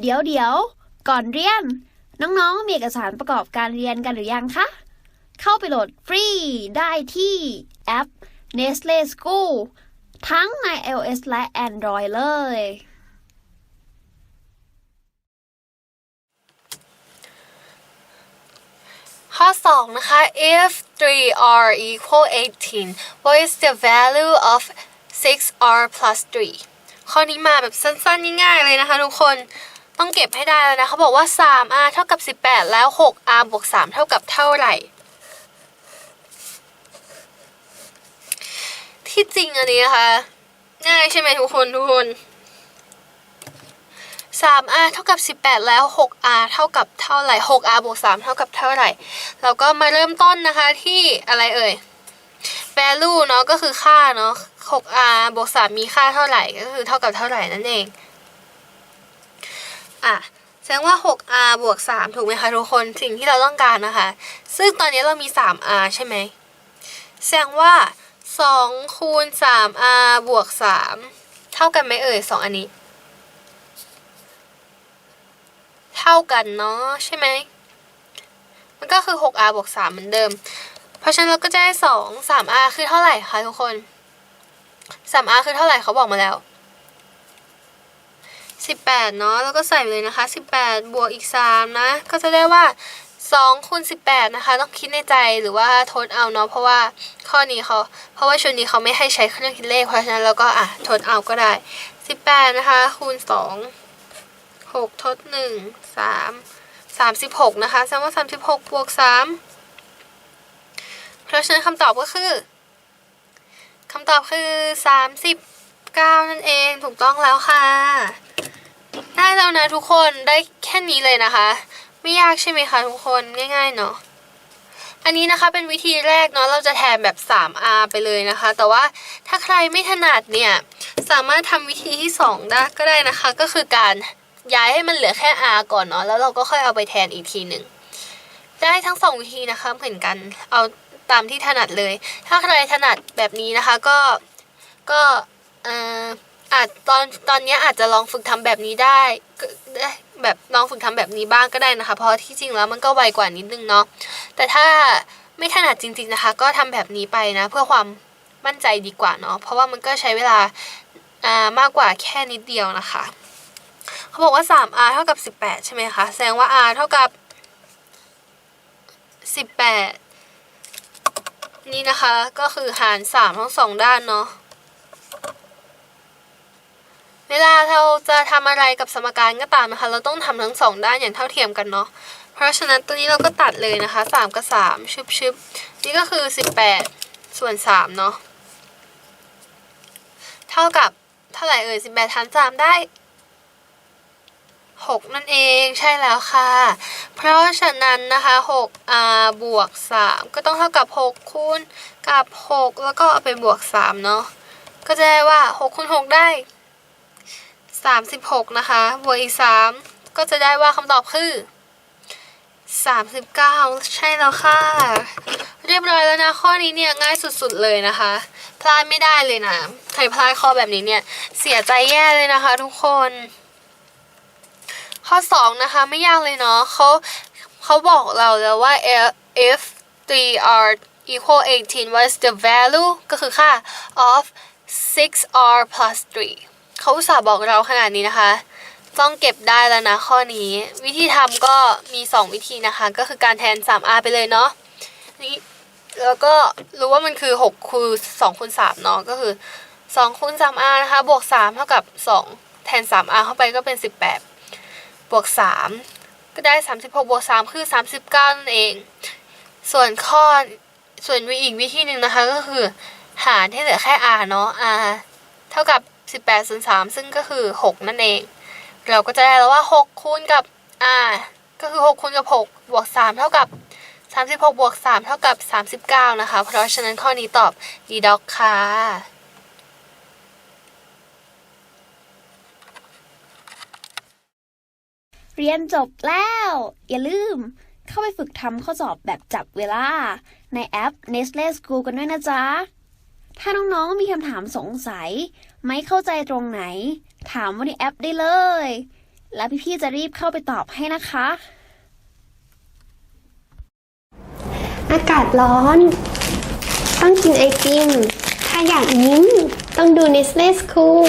เดี๋ยวเดี๋ยว ก่อนเรียน น้องๆ มีเอกสารประกอบการเรียนกันหรือยังคะ เข้าไปโหลดฟรีได้ที่แอป Nestle School ทั้งใน iOS และ Android เลย ข้อ 2 นะคะ if 3r equal 18 what is the value of 6r plus 3 ข้อนี้มาแบบสั้นๆ ง่ายๆ เลยนะคะทุกคน ต้องเก็บให้ได้แล้วนะเขาบอกว่า 3r เท่ากับ 18 แล้ว 6r บวก 3 เท่ากับเท่าไหร่ ที่จริงอันนี้นะคะง่ายใช่ไหมทุกคนทุกคน 3r เท่ากับ 18 แล้ว 6r เท่ากับเท่าไหร่ 6r บวก 3 เท่ากับเท่าไหร่ เราก็มาเริ่มต้นนะคะที่อะไรเอ่ย value เนาะก็คือค่าเนาะ 6r บวก 3 มีค่าเท่าไหร่ก็คือเท่ากับเท่าไหร่นั่นเอง อะแสดงว่า 6r บวก 3 ถูกไหมคะทุกคนสิ่งที่เราต้องการนะคะ ซึ่งตอนนี้เรามี 3r ใช่ไหมแสดงว่า 2 คูณ 3r บวก 3 เท่ากันไหมเอ่ย 2 อันนี้ เท่ากันเนาะใช่ไหม มันก็คือ 6r บวก 3 เหมือนเดิม เพราะฉะนั้นเราก็จะได้ 2 3r คือเท่าไหร่คะทุกคน 3r คือเท่าไหร่เขาบอกมาแล้ว 18 เนาะแล้วก็ใส่ไปเลยนะคะ 18 บวกอีก 3 นะ ก็จะได้ว่า2คูณ18 นะคะ ต้องคิดในใจหรือว่าทดเอาเนาะเพราะว่าข้อนี้เขาเพราะว่าชุดนี้เขาไม่ให้ใช้เครื่องคิดเลขเพราะฉะนั้นเราก็อะทดเอาก็ได้ 18 นะคะ คูณ2หกทดหนึ่งสามสามสิบหกนะคะแสดงว่าสามสิบหกบวกสามเพราะฉะนั้นคำตอบก็คือคำตอบคือสามสิบเก้านั่นเองถูกต้องแล้วค่ะ นะทุกคนได้แค่นี้เลยนะคะ ไม่ยากใช่ไหมคะทุกคนง่าย ๆเนาะอันนี้นะคะเป็นวิธีแรกเนาะเราจะแทนแบบ 3R ไปเลยนะคะ แต่ว่าถ้าใครไม่ถนัดเนี่ยสามารถทำวิธีที่ 2 ได้ก็ได้นะคะ ก็คือการย้ายให้มันเหลือแค่ r ก่อนเนาะแล้วเราก็ค่อยเอาไปแทนอีกทีหนึ่งได้ทั้งสองวิธีนะคะเหมือนกันเอาตามที่ถนัดเลย ถ้าใครถนัดแบบนี้นะคะก็ก็เอ่อ อาจตอนตอนนี้อาจจะลองฝึกทำแบบนี้ได้ได้แบบลองฝึกทำแบบนี้บ้างก็ได้นะคะ เพราะที่จริงแล้วมันก็ไวกว่านิดนึงเนาะแต่ถ้าไม่ถนัดจริง ๆนะคะ ก็ทำแบบนี้ไปนะ เพื่อความมั่นใจดีกว่าเนาะเพราะว่ามันก็ใช้เวลาอ่ามากกว่าแค่นิดเดียวนะคะ เขาบอกว่า 3r เท่ากับ 18 ใช่ไหมคะ แสดงว่า r เท่ากับ 18 นี่นะคะ ก็คือหาร 3 ทั้งสองด้านเนาะ เวลาเราจะทำอะไรกับสมการก็ตามนะคะ เราต้องทำทั้งสองด้านอย่างเท่าเทียมกันเนาะ เพราะฉะนั้นตัวนี้เราก็ตัดเลยนะคะ 3 กับ 3 ชึบชึบนี่ก็คือ 18 ส่วน3เนาะ เท่ากับเท่าไหร่เอ่ย 18 หาร3ได้ 6 นั่นเองใช่แล้วค่ะ เพราะฉะนั้นนะคะ 6r บวก 3 ก็ต้องเท่ากับ 6 คูณกับ 6 แล้วก็เอาไปบวก 3 เนาะ ก็จะได้ว่า 6คูณ6ได้ 36 นะคะ บวกอีก 3 ก็จะได้ว่าคำตอบคือ 39 ใช่แล้วค่ะ เรียบร้อยแล้วนะ ข้อนี้เนี่ยง่ายสุดๆเลยนะคะ พลาดไม่ได้เลยนะ ใครพลาดข้อแบบนี้เนี่ย เสียใจแย่เลยนะคะทุกคน ข้อ 2 นะคะ ไม่ยากเลยเนาะเขาเขาบอกเราแล้วว่า if 3r equal 18 what is the value ก็คือค่า of 6r plus 3 เขาอุตส่าห์บอกเราขนาดนี้นะคะ ต้องเก็บได้แล้วนะข้อนี้ วิธีทำก็มี 2 วิธีนะคะ ก็คือการแทน 3r ไปเลยเนาะนี่แล้วก็รู้ว่ามันคือ 6คูณ2คูณ3เนาะก็คือ2คูณ 3r นะคะ บวก 3 เท่ากับ 2 แทน 3r เข้าไปก็เป็น 18 บวก 3 ก็ได้ 36 บวก 3 คือ 39 นั่นเอง ส่วนข้อส่วนวิอีกวิธีหนึ่งนะคะก็คือ หารให้เหลือแค่ r เนาะ r เท่ากับ 18ส่วน3ซึ่งก็คือ 6 นั่นเอง เราก็จะได้แล้วว่า 6 คูณกับ r ก็คือ 6 คูณกับ 6 บวก 3 เท่ากับ 36 บวก 3 เท่ากับ 39 นะคะ เพราะฉะนั้นข้อนี้ตอบดีด็อกค่ะเรียนจบแล้ว อย่าลืม เข้าไปฝึกทำข้อสอบแบบจับเวลา ในแอป Nestle School กันด้วยนะจ๊ะ ถ้าน้องๆมีคำถามสงสัย ไม่เข้าใจตรงไหน ถามว่าในแอปได้เลย แล้วพี่ๆจะรีบเข้าไปตอบให้นะคะ อากาศร้อน ต้องกินไอติม ถ้าอยากยิ้ม ต้องดู Nestle School